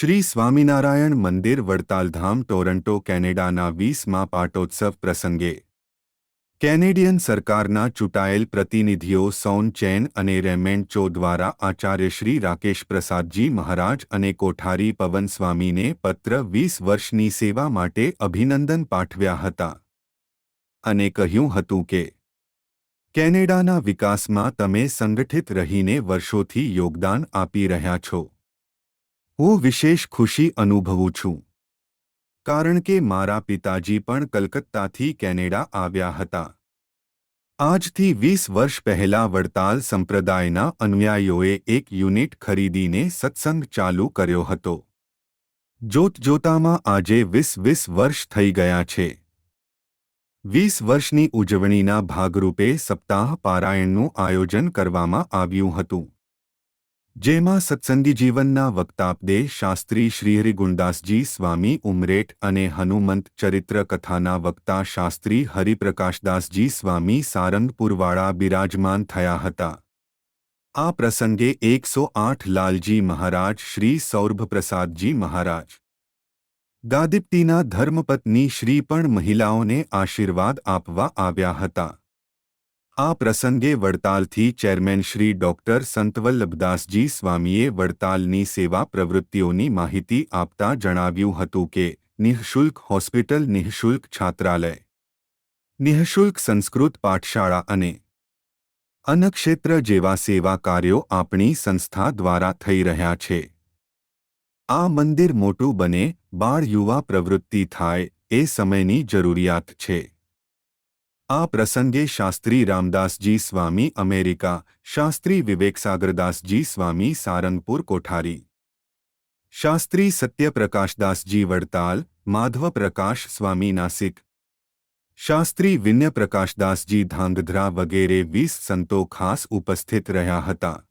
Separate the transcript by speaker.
Speaker 1: શ્રી સ્વામિનારાયણ મંદિર વડતાલધામ, ટોરન્ટો, કેનેડાના વીસમા પાટોત્સવ પ્રસંગે. કેનેડિયન સરકારના ચૂંટાયેલ પ્રતિનિધિઓ સૌન ચેન અને રેમેન્ડ ચો દ્વારા આચાર્ય શ્રી રાકેશ પ્રસાદજી મહારાજ અને કોઠારી પવન સ્વામીને પત્ર વીસ વર્ષની સેવા માટે અભિનંદન પાઠવ્યા હતા. અને કહ્યું હતું કે, કેનેડાના વિકાસમાં તમે સંગઠિત રહીને વર્ષોથી યોગદાન આપી રહ્યા છો. હું વિશેષ ખુશી અનુભવું છું. કારણ કે મારા પિતાજી પણ કલકત્તાથી કેનેડા આવ્યા હતા. આજથી વીસ વર્ષ પહેલા વડતાલ સંપ્રદાયના અનુયાયીઓએ એક યુનિટ ખરીદીને સત્સંગ ચાલુ કર્યો હતો. જોતજોતામાં આજે વીસ વીસ વર્ષ થઈ ગયા છે. વીસ વર્ષની ઉજવણીના ભાગરૂપે સપ્તાહ પારાયણનું આયોજન કરવામાં આવ્યું હતું. જેમાં સત્સંગી જીવનના વક્તાપદે શાસ્ત્રી શ્રી ગુણદાસજી સ્વામી ઉમરેટ અને હનુમંત ચરિત્ર કથાના વક્તા શાસ્ત્રી હરિપ્રકાશદાસજી, સ્વામી સારંગપુરવાળા બિરાજમાન થયા હતા. આ પ્રસંગે એકસો આઠ લાલજી મહારાજ શ્રી સૌરભપ્રસાદજી મહારાજ. ગાદીપ્તિના ધર્મપત્ની શ્રી પણ મહિલાઓને આશીર્વાદ આપવા આવ્યા હતા. આ પ્રસંગે વડતાલથી ચેરમેન શ્રી ડોક્ટર સંતવલ્લભદાસજી સ્વામીએ વડતાલની સેવા પ્રવૃત્તિઓની માહિતી આપતા જણાવ્યું હતું કે, નિઃશુલ્ક હોસ્પિટલ, નિઃશુલ્ક છાત્રાલય, નિઃશુલ્ક સંસ્કૃત પાઠશાળા અને અન્નક્ષેત્ર જેવા સેવા કાર્યો આપણી સંસ્થા દ્વારા થઈ રહ્યા છે. આ મંદિર મોટું બને, બાળ યુવા પ્રવૃત્તિ થાય, એ સમયની જરૂરિયાત છે. આ પ્રસંગે શાસ્ત્રી રામદાસજી સ્વામી અમેરિકા, શાસ્ત્રી વિવેકસાગરદાસજી સ્વામી સારંગપુર કોઠારી. શાસ્ત્રી સત્યપ્રકાશદાસજી વડતાલ માધવ પ્રકાશ સ્વામી નાસિક. શાસ્ત્રી વિન્યપ્રકાશદાસજી ધાંગધ્રા વગેરે વીસ સંતો ખાસ ઉપસ્થિત રહ્યા હતા.